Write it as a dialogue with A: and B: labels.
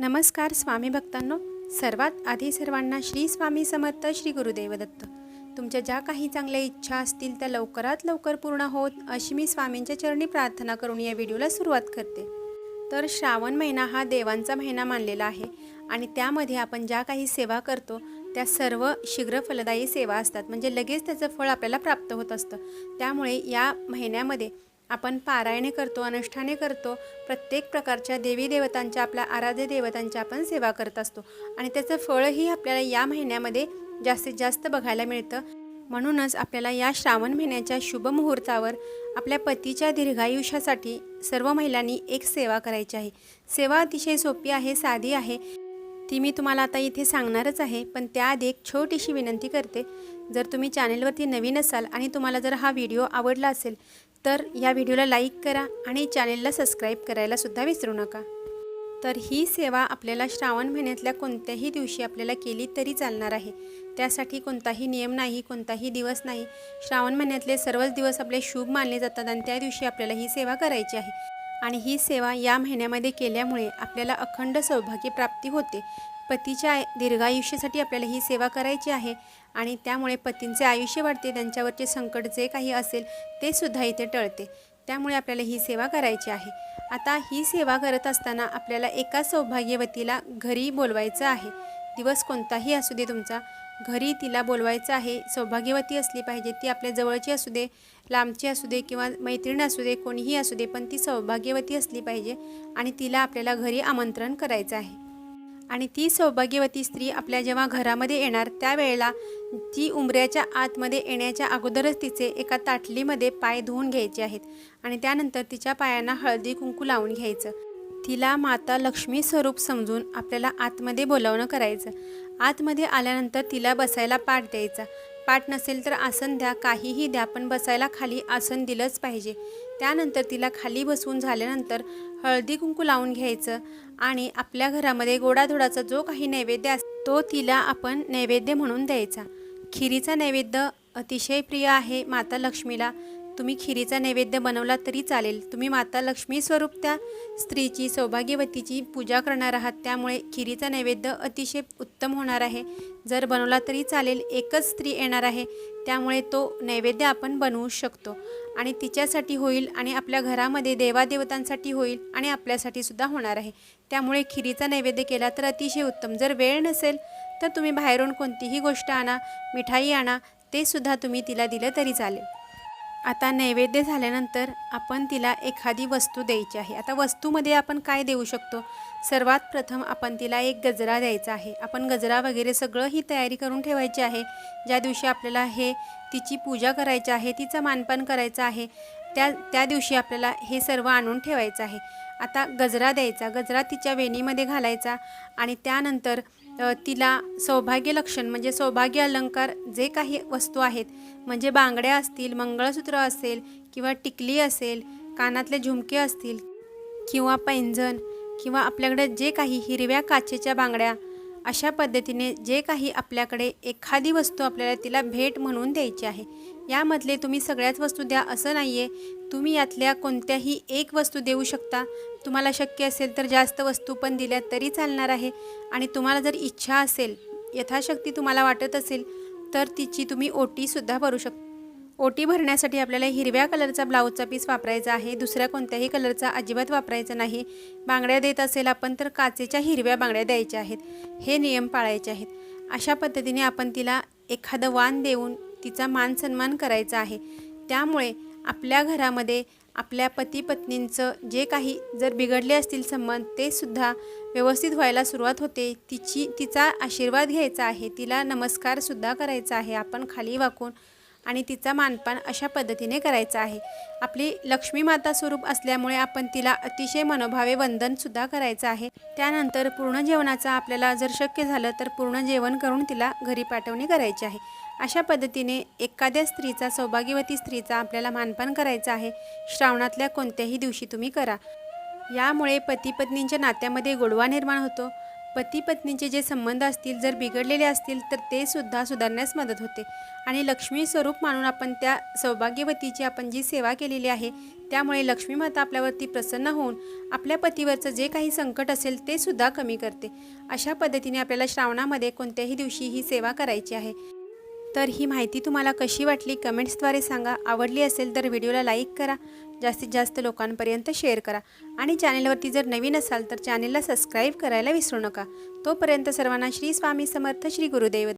A: नमस्कार स्वामी भक्तांनो. सर्वात आधी सर्वांना श्री स्वामी समर्थ श्री गुरुदेव दत्त. तुमच्या ज्या काही चांगल्या इच्छा असतील त्या लवकरात लवकर पूर्ण होत अशी मी स्वामींच्या चरणी प्रार्थना करून या व्हिडिओला सुरुवात करते. तर श्रावण महिना हा देवांचा महिना मानलेला आहे आणि त्यामध्ये आपण ज्या काही सेवा करतो त्या सर्व शीघ्र फलदायी सेवा असतात. म्हणजे लगेच त्याचं फळ आपल्याला प्राप्त होत असतं. त्यामुळे या महिन्यामध्ये आपण पारायणे करतो अनुष्ठाने करतो प्रत्येक प्रकारच्या देवी देवतांच्या आपल्या आराध्य देवतांच्या आपण सेवा करत असतो. आणि त्याचं फळही आपल्याला या महिन्यामध्ये जास्तीत जास्त बघायला मिळतं. म्हणूनच आपल्याला या श्रावण महिन्याच्या शुभ मुहूर्तावर आपल्या पतीच्या दीर्घायुष्यासाठी सर्व महिलांनी एक सेवा करायची आहे. सेवा अतिशय सोपी आहे साधी आहे. ती मी तुम्हाला आता इथे सांगणारच आहे पण त्याआधी एक छोटीशी विनंती करते. जर तुम्ही चॅनेलवरती नवीन असाल आणि तुम्हाला जर हा व्हिडिओ आवडला असेल तर या व्हिडिओला लाईक करा आणि चॅनेलला सबस्क्राईब करायला सुद्धा विसरू नका. तर ही सेवा आपल्याला श्रावण महिन्यातल्या कोणत्याही दिवशी आपल्याला केली तरी चालणार आहे. त्यासाठी कोणताही नियम नाही कोणताही दिवस नाही. श्रावण महिन्यातले सर्वच दिवस आपले शुभ मानले जातात आणि त्या दिवशी आपल्याला ही सेवा करायची आहे. आणि ही सेवा या महिन्यामध्ये केल्यामुळे आपल्याला अखंड सौभाग्य प्राप्ती होते. पतीच्या दीर्घायुष्यासाठी आपल्याला ही सेवा करायची आहे आणि त्यामुळे पतींचे आयुष्य वाढते त्यांच्यावरचे संकट जे काही असेल ते सुद्धा इथे टळते. त्यामुळे आपल्याला ही सेवा करायची आहे. आता ही सेवा करत असताना आपल्याला एका सौभाग्यवतीला घरी बोलवायचं आहे. दिवस कोणताही असू दे तुमचा घरी तिला बोलवायचं आहे सौभाग्यवती असली पाहिजे. ती आपल्या जवळची असू दे लांबची असू दे किंवा मैत्रीण असू दे कोणीही असू दे पण ती सौभाग्यवती असली पाहिजे आणि तिला आपल्याला घरी आमंत्रण करायचं आहे. आणि ती सौभाग्यवती स्त्री आपल्या जेव्हा घरामध्ये येणार त्यावेळेला ती उंबऱ्याच्या आतमध्ये येण्याच्या अगोदरच तिचे एका ताटलीमध्ये पाय धुवून घ्यायचे आहेत आणि त्यानंतर तिच्या पायांना हळदी कुंकू लावून घ्यायचं. तिला माता लक्ष्मी स्वरूप समजून आपल्याला आतमध्ये बोलावणं करायचं. आतमध्ये आल्यानंतर तिला बसायला पाठ द्यायचा. पाठ नसेल तर आसन द्या काहीही द्या पण बसायला खाली आसन दिलंच पाहिजे. त्यानंतर तिला खाली बसवून झाल्यानंतर हळदी कुंकू लावून घ्यायचं आणि आपल्या घरामध्ये गोडाधोडाचा जो काही नैवेद्य असतो तो तिला आपण नैवेद्य म्हणून द्यायचा. खिरीचा नैवेद्य अतिशय प्रिय आहे माता लक्ष्मीला. तुम्ही खिरीचा नैवेद्य बनवला तरी चालेल. तुम्ही माता लक्ष्मी स्वरूप त्या स्त्रीची सौभाग्यवतीची पूजा करणार आहात. त्यामुळे खिरीचा नैवेद्य अतिशय उत्तम होणार आहे. जर बनवला तरी चालेल. एकच स्त्री येणार आहे. त्यामुळे तो नैवेद्य आपण बनवू शकतो. आणि तिच्यासाठी होईल आणि आपल्या घरामध्ये देवादेवतांसाठी होईल आणि आपल्यासाठी सुद्धा होणार आहे. त्यामुळे खिरीचा नैवेद्य केला तर अतिशय उत्तम. जर वेळ नसेल तर तुम्ही बाहेरून कोणतीही गोष्ट आणा मिठाई आणा ते सुद्धा तुम्ही तिला दिलं तरी चालेल. आता नैवेद्य झाल्यानंतर आपण तिला एखादी वस्तू द्यायची आहे. आता वस्तूमध्ये आपण काय देऊ शकतो? सर्वात प्रथम आपण तिला एक गजरा द्यायचा आहे. आपण गजरा वगैरे सगळं ही तयारी करून ठेवायची आहे. ज्या दिवशी आपल्याला हे तिची पूजा करायची आहे तिचं मानपान करायचं आहे त्या त्या दिवशी आपल्याला हे सर्व आणून ठेवायचं आहे. आता गजरा द्यायचा. गजरा तिच्या वेणीमध्ये घालायचा आणि त्यानंतर तिला सौभाग्य लक्षण म्हणजे सौभाग्य अलंकार जे काही वस्तू आहेत म्हणजे बांगड्या असतील मंगळसूत्र असेल किंवा टिकली असेल कानातले झुमके असतील किंवा पैंजण किंवा आपल्याकडे जे काही हिरव्या काचेच्या बांगड्या अशा पद्धतीने जे काही आपल्याकडे एखादी वस्तू आपल्याला तिला भेट म्हणून द्यायची आहे यामधले तुम्ही सगळ्याच वस्तू द्या असं नाही आहे तुम्ही यातल्या कोणत्याही एक वस्तू देऊ शकता. तुम्हाला शक्य असेल तर जास्त वस्तू पण दिल्या तरी चालणार आहे. आणि तुम्हाला जर इच्छा असेल यथाशक्ती तुम्हाला वाटत असेल तर तिची तुम्ही ओटीसुद्धा भरू शकता. ओटी भरण्यासाठी आपल्याला हिरव्या कलरचा ब्लाऊजचा पीस वापरायचा आहे. दुसऱ्या कोणत्याही कलरचा अजिबात वापरायचा नाही. बांगड्या देत असेल आपण तर काचेच्या हिरव्या बांगड्या द्यायच्या आहेत. हे नियम पाळायचे आहेत. अशा पद्धतीने आपण तिला एखादं वाण देऊन तिचा मान सन्मान करायचा आहे. त्यामुळे आपल्या घरामध्ये आपल्या पती पत्नींचं जे काही जर बिघडले असतील संबंध ते सुद्धा व्यवस्थित व्हायला सुरुवात होते. तिची तिचा आशीर्वाद घ्यायचा आहे. तिला नमस्कारसुद्धा करायचा आहे. आपण खाली वाकून आणि तिचा मानपान अशा पद्धतीने करायचा आहे. आपली लक्ष्मी माता स्वरूप असल्यामुळे आपण तिला अतिशय मनोभावे वंदनसुद्धा करायचं आहे. त्यानंतर पूर्ण जेवणाचा आपल्याला जर शक्य झालं तर पूर्ण जेवण करून तिला घरी पाठवणी करायची आहे. अशा पद्धतीने एखाद्या स्त्रीचा सौभाग्यवती स्त्रीचा आपल्याला मानपान करायचं आहे. श्रावणातल्या कोणत्याही दिवशी तुम्ही करा. यामुळे पती पत्नींच्या नात्यामध्ये गोडवा निर्माण होतो. पती पत्नीचे जे संबंध असतील जर बिघडलेले असतील तर ते सुद्धा सुधारण्यास मदत होते. आणि लक्ष्मी स्वरूप मानून आपण त्या सौभाग्यवतीची आपण जी सेवा केलेली आहे त्यामुळे लक्ष्मी माता आपल्यावरती प्रसन्न होऊन आपल्या पतीवरचं जे काही संकट असेल ते सुद्धा कमी करते. अशा पद्धतीने आपल्याला श्रावणामध्ये कोणत्याही दिवशी ही सेवा करायची आहे. तर ही माहिती तुम्हाला कशी वाटली कमेंट्सद्वारे सांगा. आवडली असेल तर व्हिडिओला लाईक करा. जास्तीत जास्त लोकांपर्यंत शेअर करा. आणि चॅनेलवरती जर नवीन असाल तर चॅनेलला सबस्क्राईब करायला विसरू नका. तोपर्यंत सर्वांना श्री स्वामी समर्थ श्री गुरुदेव.